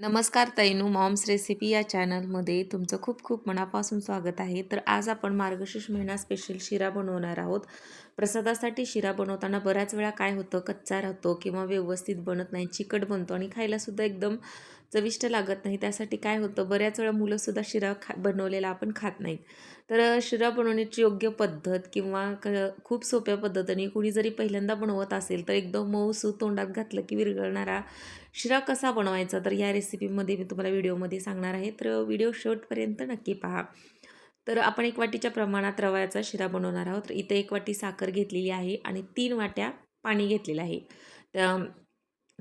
नमस्कार तैनू moms recipe या चॅनलमध्ये तुमचं खूप खूप मनापासून स्वागत आहे. तर आज आपण मार्गशीर्ष महिना स्पेशल शिरा बनवणार आहोत. प्रसादासाठी शिरा बनवताना बऱ्याच वेळा काय होतं कच्चा राहतो किंवा व्यवस्थित बनत नाही चिकट बनतो आणि खायलासुद्धा एकदम चविष्ट लागत नाही. त्यासाठी काय होतं बऱ्याच वेळा मुलंसुद्धा शिरा खा बनवलेला आपण खात नाहीत. तर शिरा बनवण्याची योग्य पद्धत किंवा क खूप सोप्या पद्धतीने कुणी जरी पहिल्यांदा बनवत असेल तर एकदम मऊसू तोंडात घातलं की विरघळणारा शिरा कसा बनवायचा तर या रेसिपीमध्ये मी तुम्हाला व्हिडिओमध्ये सांगणार आहे. तर व्हिडिओ शेवटपर्यंत नक्की पहा. तर आपण एक वाटीच्या प्रमाणात रव्याचा शिरा बनवणार आहोत. तर इथे एक वाटी साखर घेतलेली आहे आणि तीन वाट्या पाणी घेतलेलं आहे. त्या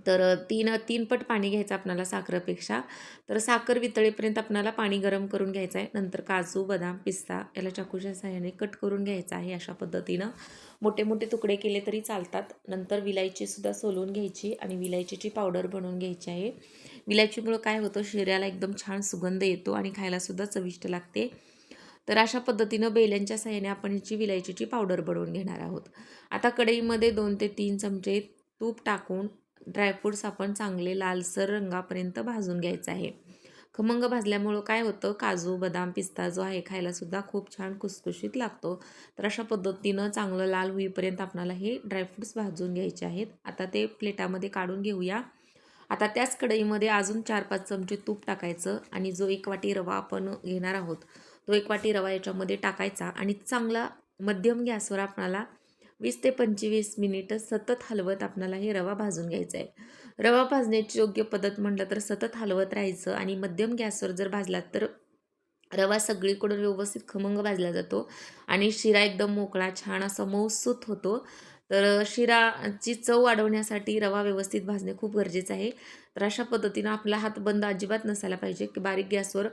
तर तीन तीन पट पाणी घ्यायचं आपणाला साखरेपेक्षा. तर साखर वितळेपर्यंत आपणाला पाणी गरम करून घ्यायचं आहे. नंतर काजू बदाम पिस्ता याला चाकूच्या सहाय्याने कट करून घ्यायचा आहे अशा पद्धतीनं. मोठे मोठे तुकडे केले तरी चालतात. नंतर विलायचीसुद्धा सोलून घ्यायची आणि विलायचीची पावडर बनवून घ्यायची आहे. विलायचीमुळं काय होतं? शिऱ्याला एकदम छान सुगंध येतो आणि खायलासुद्धा चविष्ट लागते. तर अशा पद्धतीनं बेल्यांच्या सहाय्याने आपण याची विलायचीची पावडर बनवून घेणार आहोत. आता कढईमध्ये दोन ते तीन चमचे तूप टाकून ड्रायफ्रूट्स आपण चांगले लालसर रंगापर्यंत भाजून घ्यायचं आहे. खमंग भाजल्यामुळं काय होतं? काजू बदाम पिस्ता जो आहे खायलासुद्धा खूप छान खुसखुशीत लागतो. तर अशा पद्धतीनं चांगलं लाल होईपर्यंत आपणाला हे ड्रायफ्रूट्स भाजून घ्यायचे आहेत. आता ते प्लेटामध्ये काढून घेऊया. आता त्याच कढईमध्ये अजून चार पाच चमचे तूप टाकायचं आणि जो एक वाटी रवा आपण घेणार आहोत तो एक वाटी रवा याच्यामध्ये टाकायचा आणि चांगला मध्यम गॅसवर आपणाला वीस ते पंचवीस मिनिटं सतत हलवत आपणाला हे रवा भाजून घ्यायचा आहे. रवा भाजण्याची योग्य पद्धत म्हटलं तर सतत हलवत राहायचं आणि मध्यम गॅसवर जर भाजलात तर रवा सगळीकडून व्यवस्थित खमंग भाजला जातो आणि शिरा एकदम मोकळा छान असा मऊसूत होतो. तर शिराची चव वाढवण्यासाठी रवा व्यवस्थित भाजणे खूप गरजेचं आहे. तर अशा पद्धतीनं आपला हात बंद अजिबात नसायला पाहिजे. की बारीक गॅसवर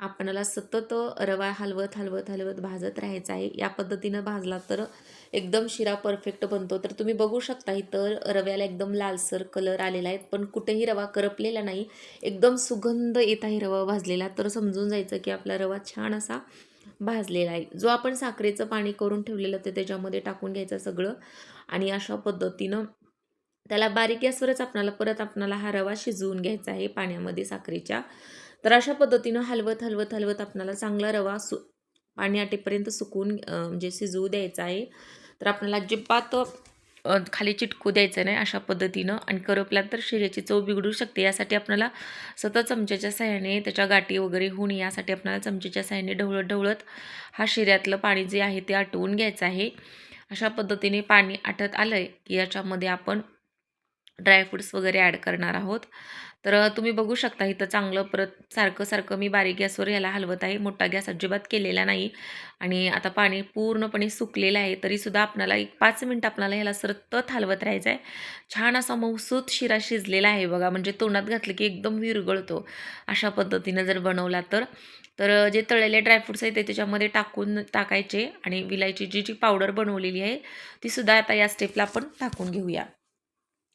आपणाला सतत रवा हलवत हलवत हलवत भाजत राहायचा आहे. या पद्धतीनं भाजला तर एकदम शिरा परफेक्ट बनतो. तर तुम्ही बघू शकता इतर रव्याला एकदम लालसर कलर आलेला आहे. पण कुठेही रवा करपलेला नाही. एकदम सुगंध येत आहे रवा भाजलेला. तर समजून जायचं की आपला रवा छान असा भाजलेला आहे. जो आपण साखरेचं पाणी करून ठेवलेलं ते त्याच्यामध्ये टाकून घ्यायचं सगळं. आणि अशा पद्धतीनं त्याला बारीक गॅसवरच आपणाला परत आपणाला हा रवा शिजवून घ्यायचा आहे पाण्यामध्ये साखरेच्या. तर अशा पद्धतीनं हलवत हलवत हलवत आपणाला चांगला रवा सु पाणी आटेपर्यंत सुकून म्हणजे शिजवू द्यायचा आहे. तर आपल्याला अजिबात खाली चिटकू द्यायचं नाही अशा पद्धतीनं आणि करपल्यात तर शिऱ्याची चव बिघडू शकते. यासाठी आपल्याला सतत चमच्याच्या साह्याने त्याच्या गाठी वगैरे होऊन यासाठी आपल्याला चमच्याच्या साह्याने ढवळत ढवळत हा शिऱ्यातलं पाणी जे आहे ते आटवून घ्यायचं आहे. अशा पद्धतीने पाणी आटत आलं आहे की याच्यामध्ये आपण ड्रायफ्रूट्स वगैरे ॲड करणार आहोत. तर तुम्ही बघू शकता इथं चांगलं परत सारखं सारखं मी बारीक गॅसवर याला हलवत आहे. मोठा गॅस अजिबात केलेला नाही आणि आता पाणी पूर्णपणे सुकलेलं आहे तरीसुद्धा आपल्याला एक पाच मिनटं आपणाला ह्याला सतत हलवत राहायचं आहे छान असा मौसूत शिरा शिजलेला आहे बघा म्हणजे तोंडात घातलं की एकदम विरगळतो अशा पद्धतीनं जर बनवला तर. तर जे तळलेले ड्रायफ्रूट्स आहेत ते त्याच्यामध्ये टाकून टाकायचे आणि विलायची जी जी पावडर बनवलेली आहे तीसुद्धा आता या स्टेपला आपण टाकून घेऊया.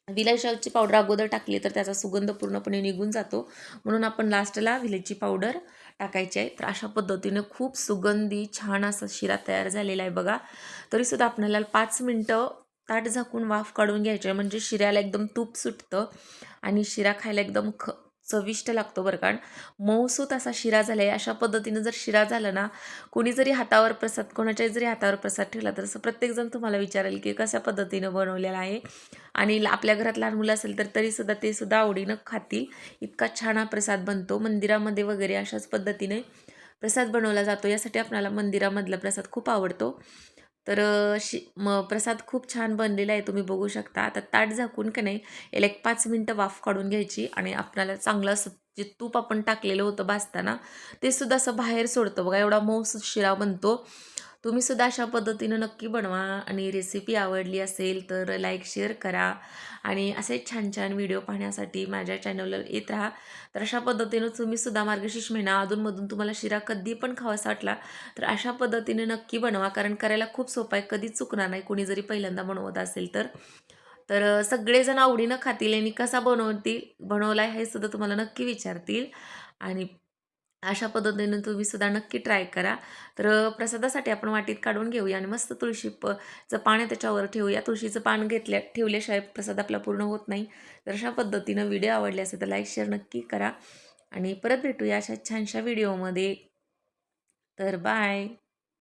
विलायची पावडर अगोदर टाकली तर त्याचा सुगंध पूर्णपणे निघून जातो. म्हणून आपण लास्टला विलायची पावडर टाकायची आहे. तर अशा पद्धतीने खूप सुगंधी छान असा शिरा तयार झालेला आहे बघा. तरीसुद्धा आपल्याला पाच मिनटं ताट झाकून वाफ काढून घ्यायचे म्हणजे शिऱ्याला एकदम तूप सुटतं आणि शिरा खायला एकदम ख चविष्ट लागतो बरं. कारण मऊसूत असा शिरा झाला आहे अशा पद्धतीनं जर शिरा झाला ना कोणी जरी हातावर प्रसाद कोणाच्याही जरी हातावर प्रसाद ठेवला तर असं प्रत्येकजण तुम्हाला विचारेल की कशा पद्धतीनं बनवलेला आहे. आणि आपल्या घरात लहान मुलं असेल तर तरीसुद्धा ते सुद्धा आवडीनं खातील. इतका छान हा प्रसाद बनतो. मंदिरामध्ये वगैरे अशाच पद्धतीने प्रसाद बनवला जातो. यासाठी आपल्याला मंदिरामधला प्रसाद खूप आवडतो. तर शि म प्रसाद खूप छान बनलेला आहे तुम्ही बघू शकता. आता ताट झाकून का नाही याला एक पाच मिनटं वाफ काढून घ्यायची आणि आपल्याला चांगलं असं जे तूप आपण टाकलेलं होतं भाजताना ते सुद्धा असं बाहेर सोडतं. बघा एवढा मऊस शिरा बनतो. तुम्ही सुद्धा अशा पद्धतीनं नक्की बनवा. आणि रेसिपी आवडली असेल तर लाईक शेअर करा. आणि असे छान छान व्हिडिओ पाहण्यासाठी माझ्या चॅनलवर येत राहा. तर अशा पद्धतीनं तुम्ही सुद्धा मार्गशीर्ष महिना अधूनमधून तुम्हाला शिरा कधी पण खावासा वाटला तर अशा पद्धतीने नक्की बनवा. कारण करायला खूप सोपा आहे. कधीच चुकणार नाही. कोणी जरी पहिल्यांदा बनवत असेल तर. तर सगळेजण आवडीनं खातील आणि कसा बनवतील बनवला आहे हे सुद्धा तुम्हाला नक्की विचारतील. आणि अशा पद्धतीने तुम्ही सुद्धा नक्की ट्राय करा. तर प्रसादासाठी आपण वाटीत काढून घेऊया आणि मस्त तुळशी प चं पान आहे त्याच्यावर ठेवूया. तुळशीचं पान घेतल्या ठेवल्याशिवाय प्रसाद आपला पूर्ण होत नाही. तर अशा पद्धतीनं व्हिडिओ आवडले असेल तर लाईक शेअर नक्की करा. आणि परत भेटूया अशा छानशा व्हिडिओमध्ये. तर बाय.